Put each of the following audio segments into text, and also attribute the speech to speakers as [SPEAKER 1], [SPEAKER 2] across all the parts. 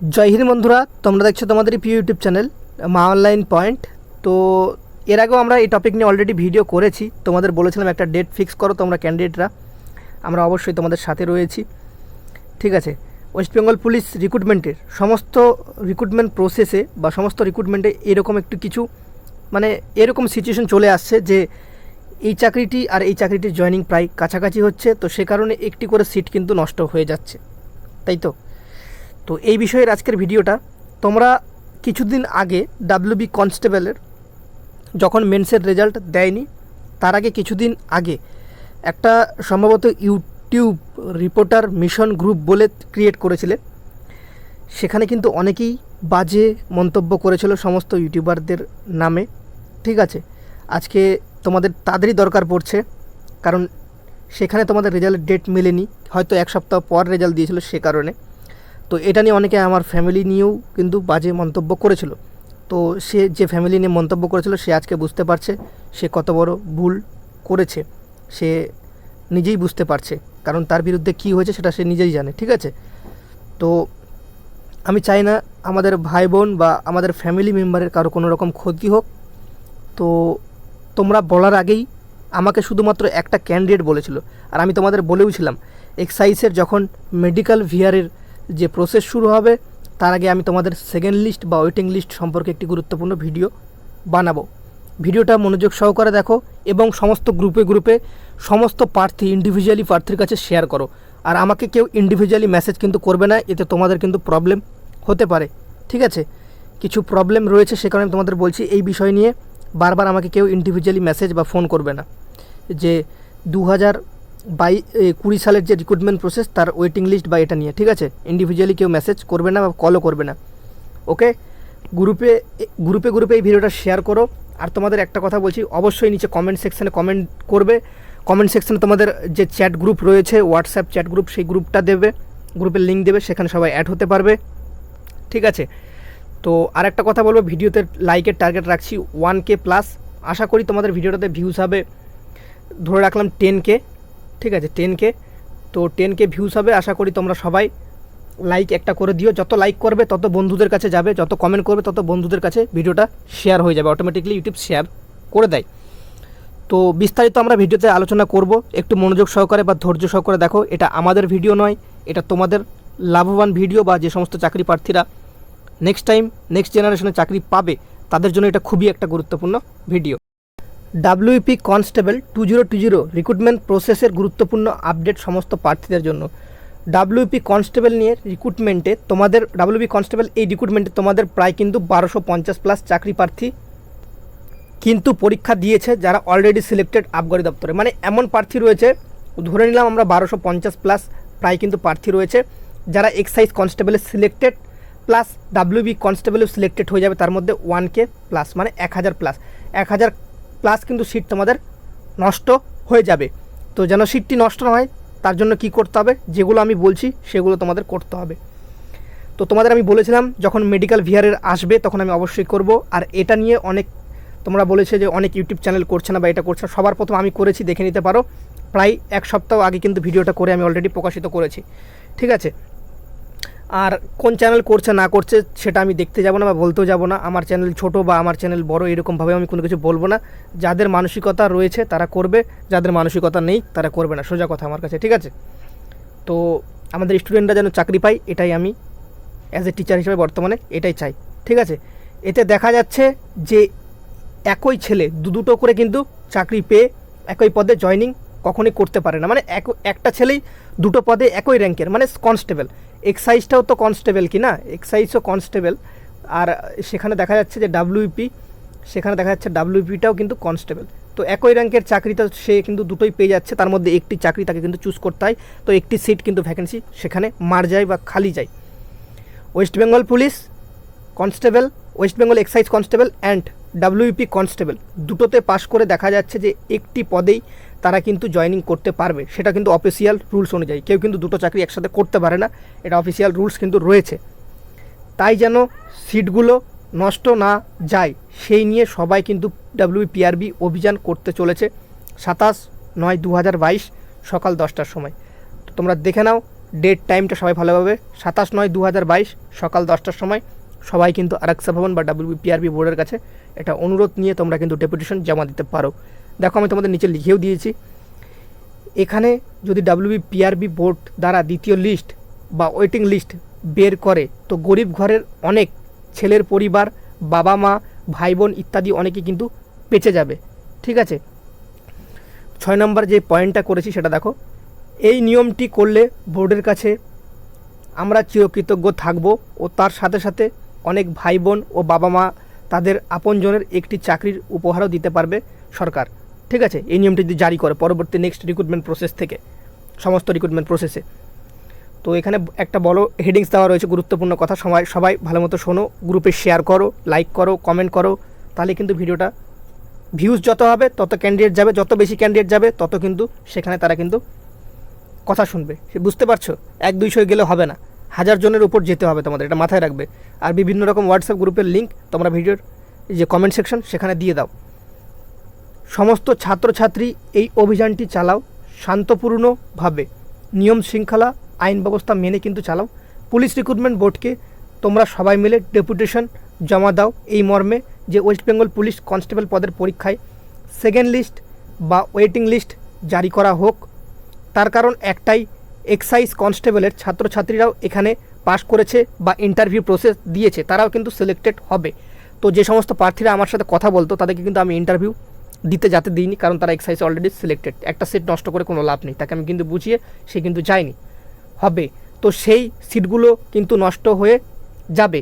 [SPEAKER 1] জয় হিন্দ বন্ধুরা, তোমরা দেখছ তোমাদের প্রিয় ইউটিউব চ্যানেল, মা অনলাইন পয়েন্ট তো এর আগেও আমরা এই টপিক নিয়ে অলরেডি ভিডিও করেছি। তোমাদের বলেছিলাম একটা ডেট ফিক্স করো তোমরা ক্যান্ডিডেটরা আমরা অবশ্যই তোমাদের সাথে রয়েছি। ঠিক আছে ওয়েস্ট বেঙ্গল পুলিশ রিক্রুটমেন্টের সমস্ত রিক্রুটমেন্ট প্রসেসে বা সমস্ত রিক্রুটমেন্টে এরকম একটু কিছু মানে এরকম সিচুয়েশন চলে আসছে যে এই চাকরিটি আর এই চাকরিটির জয়েনিং প্রায় কাছাকাছি হচ্ছে। তো সে কারণে একটি করে সিট কিন্তু নষ্ট হয়ে যাচ্ছে। তাই তো? তো এই বিষয়ের আজকের ভিডিওটা তোমরা কিছুদিন আগে ডাব্লিউবি কনস্টেবলের যখন মেন্সের রেজাল্ট দেয়নি, তার আগে কিছুদিন আগে একটা সম্ভবত ইউটিউব রিপোর্টার মিশন গ্রুপ বলে ক্রিয়েট করেছিলে সেখানে কিন্তু অনেকেই বাজে মন্তব্য করেছিল সমস্ত ইউটিউবারদের নামে। ঠিক আছে, আজকে তোমাদের তাদেরই দরকার পড়ছে, কারণ সেখানে তোমাদের রেজাল্টের ডেট মেলেনি, হয়তো এক সপ্তাহ পর রেজাল্ট দিয়েছিল সে কারণে। তো এটা নিয়ে অনেকে আমার ফ্যামিলি নিয়েও কিন্তু বাজে মন্তব্য করেছিল। তো সে যে ফ্যামিলি নিয়ে মন্তব্য করেছিল, সে আজকে বুঝতে পারছে, সে কত বড় ভুল করেছে। সে নিজেই বুঝতে পারছে, কারণ তার বিরুদ্ধে কী হয়েছে সেটা সে নিজেই জানে, ঠিক আছে? তো আমি চাই না আমাদের ভাই বোন বা আমাদের ফ্যামিলি মেম্বারের কারও কোনো রকম ক্ষতি হোক। তো তোমরা বলার আগেই আমাকে শুধুমাত্র একটা ক্যান্ডিডেট বলেছিল। আর আমি তোমাদের বলেও ছিলাম এক্সাইজের যখন মেডিকেল ভিয়ারের যে প্রসেস শুরু হবে, তার আগে আমি তোমাদের সেকেন্ড লিস্ট বা ওয়েটিং লিস্ট সম্পর্কে একটি গুরুত্বপূর্ণ ভিডিও বানাবো। ভিডিওটা মনোযোগ সহকারে দেখো এবং সমস্ত গ্রুপে গ্রুপে সমস্ত প্রার্থী ইন্ডিভিজুয়ালি প্রার্থীর কাছে শেয়ার করো। আর আমাকে কেউ ইন্ডিভিজুয়ালি মেসেজ কিন্তু করবে না, এতে তোমাদের কিন্তু প্রবলেম হতে পারে। ঠিক আছে? কিছু প্রবলেম রয়েছে, সে কারণে তোমাদের বলছি এই বিষয় নিয়ে বারবার আমাকে কেউ ইন্ডিভিজুয়ালি মেসেজ বা ফোন করবে না। যে দু হাজার বাই কুড়ি সালের যে রিক্রুটমেন্ট প্রসেস তার ওয়েটিং লিস্ট বা এটা নিয়ে, ঠিক আছে? ইন্ডিভিজুয়ালি কেউ মেসেজ করবে না বা কলও করবে না। ওকে গ্রুপে গ্রুপে গ্রুপে এই ভিডিওটা শেয়ার করো। আর তোমাদের একটা কথা বলছি, অবশ্যই নিচে কমেন্ট সেকশানে কমেন্ট করবে। কমেন্ট সেকশানে তোমাদের যে চ্যাট গ্রুপ রয়েছে হোয়াটসঅ্যাপ চ্যাট গ্রুপ সেই গ্রুপটা দেবে। গ্রুপের লিঙ্ক দেবে, সেখানে সবাই অ্যাড হতে পারবে। ঠিক আছে? তো আর একটা কথা বলব, ভিডিওতে লাইকের টার্গেট রাখছি ওয়ান কে প্লাস আশা করি তোমাদের ভিডিওটাতে ভিউজ হবে। ধরে রাখলাম টেন কে ঠিক আছে টেন কে তো টেন কে ভিউজ হবে, আশা করি তোমরা সবাই লাইক একটা করে দিও। যত লাইক করবে, তত বন্ধুদের কাছে যাবে, যত কমেন্ট করবে, তত বন্ধুদের কাছে ভিডিওটা শেয়ার হয়ে যাবে অটোমেটিকলি ইউটিউব শেয়ার করে দেয়। তো বিস্তারিত আমরা ভিডিওতে আলোচনা করব। একটু মনোযোগ সহকারে বা ধৈর্য সহকারে দেখো, এটা আমাদের ভিডিও নয়, এটা তোমাদের লাভবান ভিডিও বা যে সমস্ত চাকরি প্রার্থীরা নেক্সট টাইম নেক্সট জেনারেশনে চাকরি পাবে, তাদের জন্য এটা খুবই একটা গুরুত্বপূর্ণ video WP constable two zero two zero recruitment প্রসেসের গুরুত্বপূর্ণ আপডেট সমস্ত প্রার্থীদের জন্য। ডাব্লিউপি কনস্টেবল নিয়ে রিক্রুটমেন্টে তোমাদের ডাব্লিউপি কনস্টেবল এই রিক্রুটমেন্টে তোমাদের প্রায় কিন্তু বারোশো পঞ্চাশ প্লাস চাকরি প্রার্থী কিন্তু পরীক্ষা দিয়েছে যারা অলরেডি সিলেক্টেড আবগারি দপ্তরে। মানে এমন প্রার্থী রয়েছে, ধরে নিলাম আমরা বারোশো পঞ্চাশ প্লাস প্রায় কিন্তু প্রার্থী রয়েছে, যারা এক্সাইজ কনস্টেবলে সিলেক্টেড প্লাস ডাব্লিউবি কনস্টেবলেও সিলেক্টেড হয়ে যাবে তার মধ্যে ওয়ান কে প্লাস মানে এক হাজার প্লাস এক হাজার প্লাস কিন্তু সিট তোমাদের নষ্ট হয়ে যাবে। তো যেন সিটটি নষ্ট না হয়, তার জন্য কি করতে হবে? যেগুলো আমি বলছি, সেগুলো তোমাদের করতে হবে। তো তোমাদের আমি বলেছিলাম, যখন মেডিকেল ভিআরের আসবে, তখন আমি অবশ্যই করব। আর এটা নিয়ে অনেক, তোমরা বলেছে যে অনেক ইউটিউব চ্যানেল করছে না বা এটা করছে না। সবার প্রথম আমি করেছি, দেখে নিতে পারো। প্রায় এক সপ্তাহ আগে কিন্তু ভিডিওটা করে আমি অলরেডি প্রকাশিত করেছি। ঠিক আছে? আর কোন চ্যানেল করছে, না করছে, সেটা আমি দেখতে যাব না বা বলতেও যাব না। আমার চ্যানেল ছোট বা আমার চ্যানেল বড়, এরকমভাবে আমি কোনো কিছু বলব না। যাদের মানসিকতা রয়েছে, তারা করবে। যাদের মানসিকতা নেই, তারা করবে না। সোজা কথা আমার কাছে, ঠিক আছে? তো আমাদের স্টুডেন্টরা যেন চাকরি পায়, এটাই আমি অ্যাজ এ টিচার হিসেবে বর্তমানে এটাই চাই, ঠিক আছে? এতে দেখা যাচ্ছে যে একই ছেলে দু দুটো করে কিন্তু চাকরি পেয়ে একই পদে জয়নিং কখনোই করতে পারে না। মানে এক, একটা ছেলেই দুটো পদে একই র্যাঙ্কের মানে কনস্টেবল এক্সাইজটাও তো কনস্টেবল কি না এক্সাইজও কনস্টেবল আর সেখানে দেখা যাচ্ছে যে ডাব্লিউপি সেখানে দেখা যাচ্ছে ডাব্লিউপিটাও কিন্তু কনস্টেবল তো একই র্যাঙ্কের চাকরিটা সে কিন্তু দুটোই পেয়ে যাচ্ছে। তার মধ্যে একটি চাকরি তাকে কিন্তু চুজ করতে হয়। তো একটি সিট কিন্তু ভ্যাকেন্সি সেখানে মার যায় বা খালি যায়। West Bengal police constable West Bengal excise constable and WP constable দুটোতে পাশ করে দেখা যাচ্ছে যে একটি পদেই তারা কিন্তু জয়েনিং করতে পারবে। সেটা কিন্তু অফিসিয়াল রুলস অনুযায়ী। কেউ কিন্তু দুটো চাকরি একসাথে করতে পারে না। এটা অফিসিয়াল রুলস কিন্তু রয়েছে। তাই যেন সিটগুলো নষ্ট না যায়, সেই নিয়ে সবাই কিন্তু ডাব্লিউপিআরবি অভিযান করতে চলেছে সাতাশ নয় দু হাজার বাইশ সকাল দশটার সময়। তো তোমরা দেখে নাও ডেট টাইমটা সবাই ভালোভাবে। সাতাশ নয় দু হাজার বাইশ সকাল দশটার সময় সবাই কিন্তু আরাকসা ভবন বা ডাব্লিউপিআরবি বোর্ডের কাছে এটা অনুরোধ নিয়ে তোমরা কিন্তু ডেপুটেশন জমা দিতে পারো। দেখো আমি তোমাদের নিচে লিখেও দিয়েছি। এখানে যদি ডাব্লিউবিপিআরবি বোর্ড দ্বারা দ্বিতীয় লিস্ট বা ওয়েটিং লিস্ট বের করে, তো গরিব ঘরের অনেক ছেলের পরিবার, বাবা মা, ভাই বোন ইত্যাদি অনেকে কিন্তু বেঁচে যাবে। ঠিক আছে? ছয় নম্বর যে পয়েন্টটা করেছি সেটা দেখো। এই নিয়মটি করলে বোর্ডের কাছে আমরা চিরকৃতজ্ঞ থাকব ও তার সাথে সাথে অনেক ভাই বোন ও বাবা মা তাদের আপনজনের একটি চাকরির উপহারও দিতে পারবে সরকার। ঠিক আছে? এই নিয়মটি যদি জারি করে পরবর্তী নেক্সট রিক্রুটমেন্ট প্রসেস থেকে, সমস্ত রিক্রুটমেন্ট প্রসেসে তো এখানে একটা বড় হেডিংস দেওয়া রয়েছে, গুরুত্বপূর্ণ কথা। সবাই সবাই ভালো মতো শোনো গ্রুপে শেয়ার করো লাইক করো কমেন্ট করো, তাহলে কিন্তু ভিডিওটা ভিউজ যত হবে, তত ক্যান্ডিডেট যাবে। যত বেশি ক্যান্ডিডেট যাবে, তত কিন্তু সেখানে তারা কিন্তু কথা শুনবে। সে বুঝতে পারছ? এক দুইশো গেলে হবে না। হাজার জনের উপর যেতে হবে তোমাদের, এটা মাথায় রাখবে। আর বিভিন্ন রকম হোয়াটসঅ্যাপ গ্রুপের লিঙ্ক তোমরা ভিডিওর যে কমেন্ট সেকশন সেখানে দিয়ে দাও। সমস্ত ছাত্রছাত্রী এই অভিযানটি চালাও, শান্তপূর্ণভাবে। নিয়ম শৃঙ্খলা, আইন ব্যবস্থা মেনে কিন্তু চালাও। পুলিশ রিক্রুটমেন্ট বোর্ডকে তোমরা সবাই মিলে ডেপুটেশন জমা দাও এই মর্মে যে ওয়েস্ট বেঙ্গল পুলিশ কনস্টেবল পদের পরীক্ষায় সেকেন্ড লিস্ট বা ওয়েটিং লিস্ট জারি করা হোক। তার কারণ একটাই, এক্সাইজ কনস্টেবলের ছাত্রছাত্রীরাও এখানে পাশ করেছে বা ইন্টারভিউ প্রসেস দিয়েছে, তারাও কিন্তু সিলেক্টেড হবে। তো যে সমস্ত প্রার্থীরা আমার সাথে কথা বলতো, তাদেরকে কিন্তু আমি ইন্টারভিউ দিতে যাতে দিইনি, কারণ তারা এক্সাইজ অলরেডি সিলেক্টেড একটা সিট নষ্ট করে কোনো লাভ নেই, তাকে আমি কিন্তু বুঝিয়ে সে কিন্তু যায়নি। হবে। তো সেই সিটগুলো কিন্তু নষ্ট হয়ে যাবে।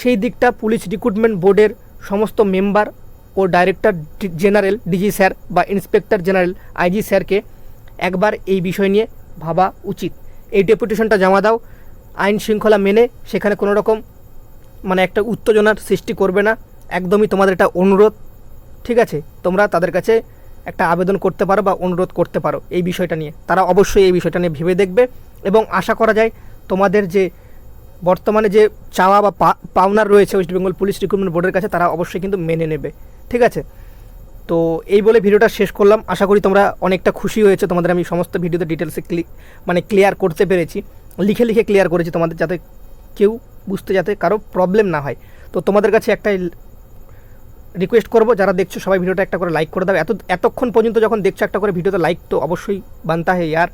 [SPEAKER 1] সেই দিকটা পুলিশ রিক্রুটমেন্ট বোর্ডের সমস্ত মেম্বার ও ডাইরেক্টর জেনারেল ডিজি স্যার বা ইন্সপেক্টর জেনারেল আইজি স্যারকে একবার এই বিষয় নিয়ে ভাবা উচিত। এই ডেপুটেশনটা জমা দাও। আইন শৃঙ্খলা মেনে সেখানে কোনো রকম মানে একটা উত্তেজনার সৃষ্টি করবে না। একদমই তোমাদের এটা অনুরোধ। ঠিক আছে, তোমরা তাদের কাছে একটা আবেদন করতে পারো বা অনুরোধ করতে পারো এই বিষয়টা নিয়ে। তারা অবশ্যই এই বিষয়টা নিয়ে ভেবে দেখবে এবং আশা করা যায় তোমাদের যে বর্তমানে যে চাওয়া বা পাওনার রয়েছে ওয়েস্ট বেঙ্গল পুলিশ রিক্রুটমেন্ট বোর্ডের কাছে, তারা অবশ্যই কিন্তু মেনে নেবে। ঠিক আছে? তো এই বলে ভিডিওটা শেষ করলাম। আশা করি তোমরা অনেকটা খুশি হয়েছে। তোমাদের আমি সমস্ত ভিডিওতে ডিটেলসে ক্লি মানে ক্লিয়ার করতে পেরেছি। লিখে লিখে ক্লিয়ার করেছি তোমাদের যাতে কেউ বুঝতে যাতে কারও প্রবলেম না হয়। তো তোমাদের কাছে একটাই রিকোয়েস্ট করব, যারা দেখছ সবাই ভিডিওটা একটা করে লাইক করে দাও। এত এতক্ষণ পর্যন্ত যখন দেখছ একটা করে ভিডিওতে লাইক তো অবশ্যই বানতা হয় ইয়ার।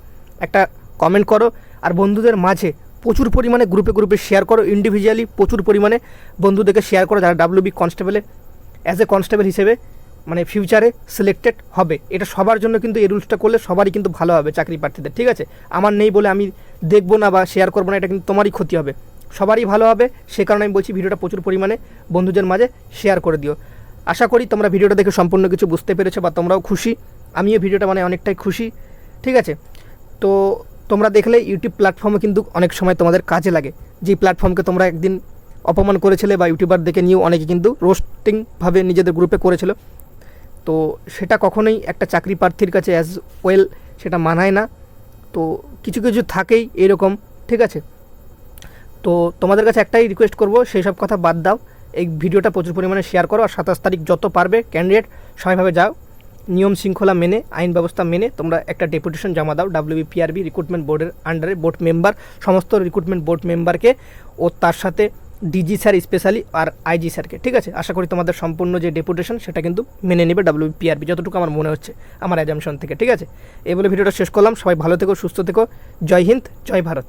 [SPEAKER 1] একটা কমেন্ট করো। আর বন্ধুদের মাঝে প্রচুর পরিমাণে গ্রুপে গ্রুপে শেয়ার করো। ইন্ডিভিজুয়ালি প্রচুর পরিমাণে বন্ধুদেরকে শেয়ার করো, যারা ডাব্লিউবি কনস্টেবলে অ্যাজ এ কনস্টেবল হিসেবে মানে ফিউচারে সিলেক্টেড হবে। এটা সবার জন্য কিন্তু এই রুলসটা করলে সবারই কিন্তু ভালো হবে চাকরি প্রার্থীদের, ঠিক আছে? আমার নেই বলে আমি দেখব না বা শেয়ার করব না, এটা কিন্তু তোমারই ক্ষতি হবে। সবারই ভালো হবে, সে কারণে আমি বলছি ভিডিওটা প্রচুর পরিমাণে বন্ধুদের মাঝে শেয়ার করে দিও। আশা করি তোমরা ভিডিওটা দেখে সম্পূর্ণ কিছু বুঝতে পেরেছ বা তোমরাও খুশি। আমিও ভিডিওটা মানে অনেকটাই খুশি। ঠিক আছে? তো তোমরা দেখলে ইউটিউব প্ল্যাটফর্মে কিন্তু অনেক সময় তোমাদের কাজে লাগে। যেই প্ল্যাটফর্মকে তোমরা একদিন অপমান করেছিলে বা ইউটিউবার দেখে নিয়েও অনেকে কিন্তু রোস্টিংভাবে নিজেদের গ্রুপে করেছিল। তো সেটা কখনোই একটা চাকরি প্রার্থীর কাছে অ্যাজ ওয়েল সেটা মানায় না। তো কিছু কিছু থাকেই এরকম। ঠিক আছে? তো তোমাদের কাছে একটাই রিকোয়েস্ট করব, সেই সব কথা বাদ দাও। এই ভিডিওটা প্রচুর পরিমাণে শেয়ার করো আর সাতাশ তারিখ যত পারবে ক্যান্ডিডেট সবাইভাবে যাও। নিয়ম শৃঙ্খলা মেনে, আইন ব্যবস্থা মেনে তোমরা একটা ডেপুটেশন জমা দাও ডাব্লিউবিপিআরবি রিক্রুটমেন্ট বোর্ডের আন্ডারে বোর্ড মেম্বার সমস্ত রিক্রুটমেন্ট বোর্ড মেম্বারকে ও তার সাথে ডিজি স্যার স্পেশালি আর আইজি স্যারকে ঠিক আছে? আশা করি তোমাদের সম্পূর্ণ যে ডেপুটেশন সেটা কিন্তু মেনে নেবে ডাব্লিউপিআরবি যতটুকু আমার মনে হচ্ছে আমার অ্যাজামশন থেকে, ঠিক আছে? এই বলে ভিডিওটা শেষ করলাম, সবাই ভালো থেকো, সুস্থ থেকো, জয় হিন্দ, জয় ভারত।